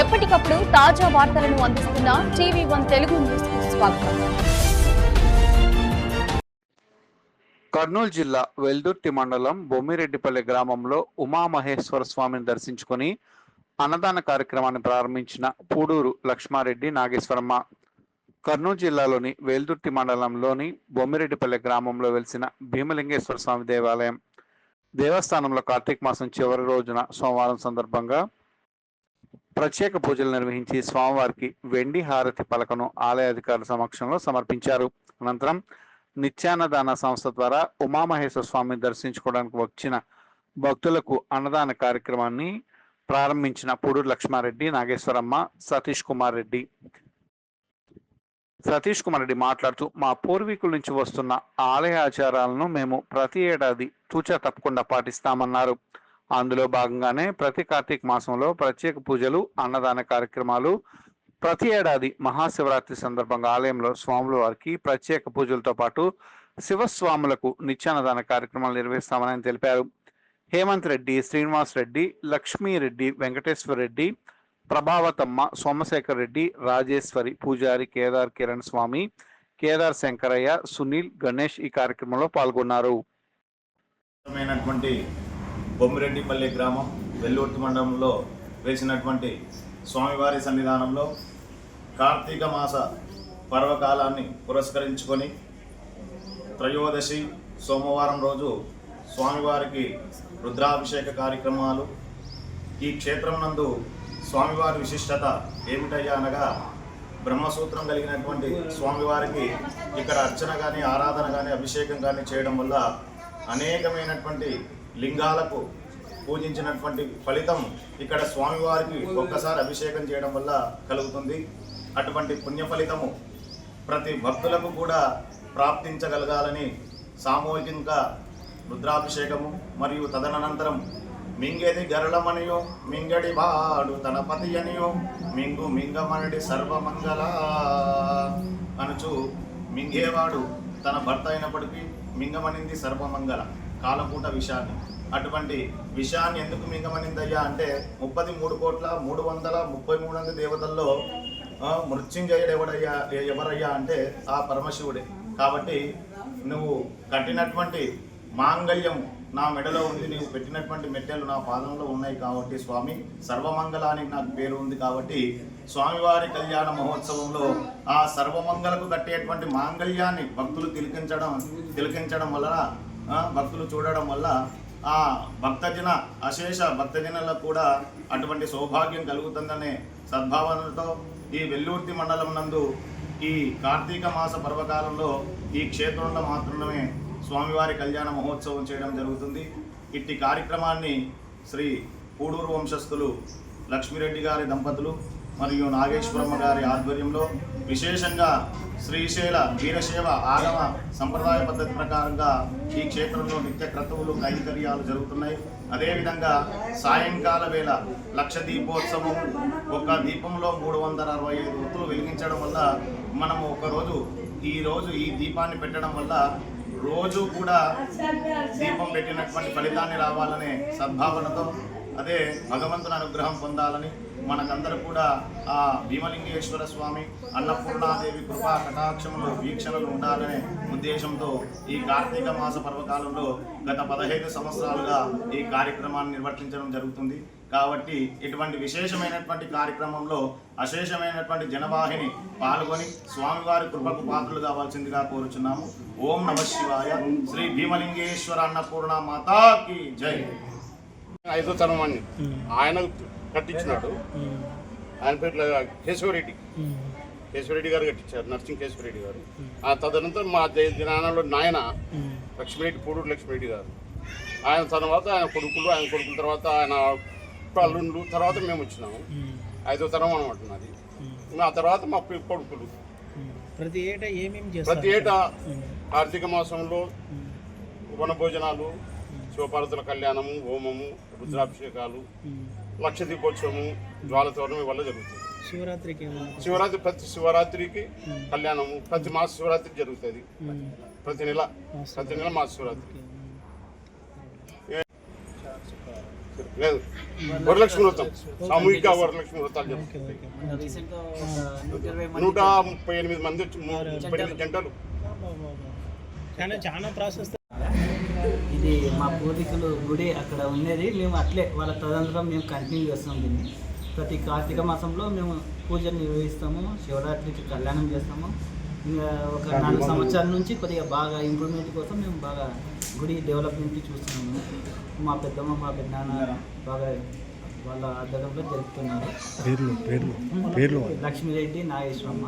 ఎప్పటికప్పుడు తాజా వార్తలను అందిస్తున్న టీవీ వన్ తెలుగు న్యూస్ స్వాగతం. కర్నూలు జిల్లా వెల్దుర్తి మండలం బొమ్మిరెడ్డిపల్లి గ్రామంలో ఉమామహేశ్వర స్వామిని దర్శించుకొని అన్నదాన కార్యక్రమాన్ని ప్రారంభించిన పూడూరు లక్ష్మారెడ్డి నాగేశ్వరమ్మ. కర్నూలు జిల్లాలోని వేల్దుర్తి మండలంలోని బొమ్మిరెడ్డిపల్లి గ్రామంలో వెలిసిన భీమలింగేశ్వర స్వామి దేవాలయం. దేవస్థానంలో కార్తీక మాసం చివరి రోజున సోమవారం సందర్భంగా ప్రత్యేక పూజలు నిర్వహించి స్వామివారికి వెండి హారతి పలకను ఆలయ అధికారుల సమక్షంలో సమర్పించారు. అనంతరం నిత్యాన్నదాన సంస్థ ద్వారా ఉమామహేశ్వర స్వామిని దర్శించుకోవడానికి వచ్చిన భక్తులకు అన్నదాన కార్యక్రమాన్ని ప్రారంభించిన పూడూరు లక్ష్మారెడ్డి నాగేశ్వరమ్మ సతీష్ కుమార్ రెడ్డి. సతీష్ కుమార్ రెడ్డి మాట్లాడుతూ మా పూర్వీకుల నుంచి వస్తున్న ఆలయ ఆచారాలను మేము ప్రతి ఏడాది తూచా తప్పకుండా పాటిస్తామన్నారు. అందులో భాగంగానే ప్రతి కార్తీక మాసంలో ప్రత్యేక పూజలు అన్నదాన కార్యక్రమాలు. ప్రతి ఏడాది మహాశివరాత్రి సందర్భంగా ఆలయంలో స్వాముల వారికి ప్రత్యేక పూజలతో పాటు శివస్వాములకు నిత్యాన్నదాన కార్యక్రమాలు నిర్వహిస్తామని ఆయన తెలిపారు. హేమంత్ రెడ్డి శ్రీనివాస్ రెడ్డి లక్ష్మీరెడ్డి వెంకటేశ్వర రెడ్డి ప్రభావతమ్మ సోమశేఖర్ రెడ్డి రాజేశ్వరి పూజారి కేదార్ కిరణ్ స్వామి కేదార్ శంకరయ్య సునీల్ గణేష్ ఈ కార్యక్రమంలో పాల్గొన్నారు. బొమ్మిరెడ్డిపల్లి గ్రామం వెల్లూర్తి మండలంలో వేసినటువంటి స్వామివారి సన్నిధానంలో కార్తీక మాస పర్వకాలాన్ని పురస్కరించుకొని త్రయోదశి సోమవారం రోజు స్వామివారికి రుద్రాభిషేక కార్యక్రమాలు. ఈ క్షేత్రం నందు స్వామివారి విశిష్టత ఏమిటయ్యా అనగా బ్రహ్మసూత్రం కలిగినటువంటి స్వామివారికి ఇక్కడ అర్చన కానీ ఆరాధన కానీ అభిషేకం కానీ చేయడం వల్ల అనేకమైనటువంటి లింగాలకు పూజించినటువంటి ఫలితం ఇక్కడ స్వామివారికి ఒక్కసారి అభిషేకం చేయడం వల్ల కలుగుతుంది. అటువంటి పుణ్య ఫలితము ప్రతి భక్తులకు కూడా ప్రాప్తించగలగాలని సామూహికంగా రుద్రాభిషేకము మరియు తదనంతరం మింగేది గరళమనియో మింగడి వాడు తన పతి అనియో మింగు మింగమనడి సర్వమంగళ అనుచు. మింగేవాడు తన భర్త అయినప్పటికీ మింగమనింది సర్వమంగళ. కాలపూట విషాన్ని. అటువంటి విషయాన్ని ఎందుకు మింగమనిందయ్యా అంటే ముప్పది మూడు కోట్ల మూడు వందల ముప్పై మూడు మంది దేవతల్లో మృత్యుంజయుడు ఎవడయ్యా ఎవరయ్యా అంటే ఆ పరమశివుడే. కాబట్టి నువ్వు కట్టినటువంటి మాంగళ్యం నా మెడలో ఉంది నీవు పెట్టినటువంటి మెట్టెలు నా పాదంలో ఉన్నాయి కాబట్టి స్వామి సర్వమంగళానికి నాకు పేరు ఉంది కాబట్టి స్వామివారి కళ్యాణ మహోత్సవంలో ఆ సర్వమంగళకు కట్టేటువంటి మాంగళ్యాన్ని భక్తులు తిలకించడం తిలకించడం వలన భక్తులు చూడడం వల్ల ఆ భక్తజన అశేష భక్తజనులకు కూడా అటువంటి సౌభాగ్యం కలుగుతుందనే సద్భావనతో ఈ వెల్లూర్తి మండలం నందు ఈ కార్తీక మాస పర్వకాలంలో ఈ క్షేత్రంలో మాత్రమే స్వామివారి కళ్యాణ మహోత్సవం చేయడం జరుగుతుంది. ఇట్టి కార్యక్రమాన్ని శ్రీ పూడూరు వంశస్థులు లక్ష్మీరెడ్డి గారి దంపతులు మరియు నాగేశ్వరమ్మ గారి ఆధ్వర్యంలో విశేషంగా శ్రీశైల వీరశైవ ఆగమ సంప్రదాయ పద్ధతి ప్రకారంగా ఈ క్షేత్రంలో నిత్య క్రతువులు కైంకర్యాలు జరుగుతున్నాయి. అదేవిధంగా సాయంకాల వేళ లక్ష దీపోత్సవం ఒక దీపంలో మూడు వందల అరవై ఐదు ఒత్తులు వెలిగించడం వల్ల మనము ఒకరోజు ఈరోజు ఈ దీపాన్ని పెట్టడం వల్ల రోజు కూడా దీపం పెట్టినటువంటి ఫలితాన్ని రావాలనే సద్భావనతో అదే భగవంతుని అనుగ్రహం పొందాలని మనకందరూ కూడా ఆ భీమలింగేశ్వర స్వామి అన్నపూర్ణాదేవి కృపా కటాక్షములు వీక్షణలు ఉండాలనే ఉద్దేశంతో ఈ కార్తీక మాస పర్వకాలంలో గత పదహైదు సంవత్సరాలుగా ఈ కార్యక్రమాన్ని నిర్వర్తించడం జరుగుతుంది. కాబట్టి ఇటువంటి విశేషమైనటువంటి కార్యక్రమంలో అశేషమైనటువంటి జనవాహిని పాల్గొని స్వామివారి కృపకు పాత్రలు కావాల్సిందిగా కోరుచున్నాము. ఓం నమ శివాయ. శ్రీ భీమలింగేశ్వర అన్నపూర్ణ మాతాకి జై. ఐదో తరం ఆయన కట్టించినాడు. ఆయన పేరు కేశవరెడ్డి. కేశవరెడ్డి గారు కట్టించారు నర్సింగ్ కేశవరెడ్డి గారు. ఆ తదనంతరం మా దినానంలో నాయన లక్ష్మిరెడ్డి పూడూరు లక్ష్మిరెడ్డి గారు. ఆయన తర్వాత ఆయన కొడుకులు ఆయన కొడుకుల తర్వాత ఆయన అల్లుండ్లు తర్వాత మేము వచ్చినాము. ఐదో తరం అనమాట నాది ఆ తర్వాత మా కొడుకులు. ప్రతి ఏటా ఏమేమి ప్రతి ఏటా కార్తీక మాసంలో వన భోజనాలు శివపార్వతుల కళ్యాణము హోమము రుద్రాభిషేకాలు. లక్ష దీపోత్సవము జ్వాల తోరణం వల్ల జరుగుతుంది. శివరాత్రికి శివరాత్రి ప్రతి శివరాత్రికి కళ్యాణము ప్రతి మాస శివరాత్రి జరుగుతుంది. ప్రతి నెల ప్రతి నెల మాస శివరాత్రి. లేదు వరలక్ష్మి వ్రతం సామూహిక వరలక్ష్మి వ్రతాలు జరుగుతాయి నూట ముప్పై ఎనిమిది మంది ముప్పై ఎనిమిది జంటలు. చాలా ప్రాసెస్ మా పూర్వీకులు గుడి అక్కడ ఉండేది. మేము అట్లే వాళ్ళ తదనంతరం మేము కంటిన్యూ చేస్తున్నాం దీన్ని. ప్రతి కార్తీక మాసంలో మేము పూజలు నిర్వహిస్తాము. శివరాత్రికి కళ్యాణం చేస్తాము. ఇంకా ఒక నాలుగు సంవత్సరాల నుంచి కొద్దిగా బాగా ఇంప్రూవ్మెంట్ కోసం మేము బాగా గుడి డెవలప్మెంట్ చూస్తున్నాము. మా పెద్దమ్మ మా పెద్దనాన్న బాగా వాళ్ళ ఆధ్వర్యంలో జరుపుతున్నారు. లక్ష్మీరెడ్డి నాగేశ్వరమ్మ.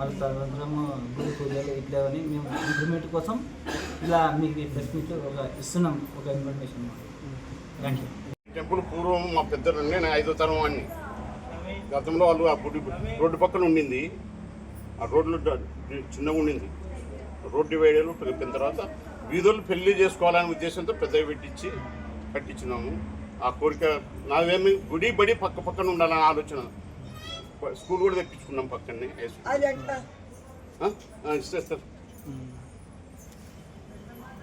వాళ్ళ తదనంతరం గురు పూజలు ఇట్లా అని మేము ఇంప్రూవ్మెంట్ కోసం ఇలా మీకు ప్రెస్ మీట్ ఒక ఇస్తున్నాం ఒక ఇన్ఫర్మేషన్ థ్యాంక్ యూ టెంపుల్ పూర్వం మా పెద్దలు నేను ఐదో తరం వాడిని గతంలో వాళ్ళు ఆ గుడి రోడ్డు పక్కన ఉండింది. ఆ రోడ్లు చిన్నగా ఉండింది. రోడ్డు వేడలు పెరిగిన తర్వాత వీధులు పెళ్ళి చేసుకోవాలనే ఉద్దేశంతో పెద్దవి పెట్టించి కట్టించినాము. ఆ కోరిక నాదేమి గుడి బడి పక్క పక్కన ఉండాలనే ఆలోచన స్కూల్ కూడా తెప్పించుకున్నాం పక్కనే హై స్కూల్.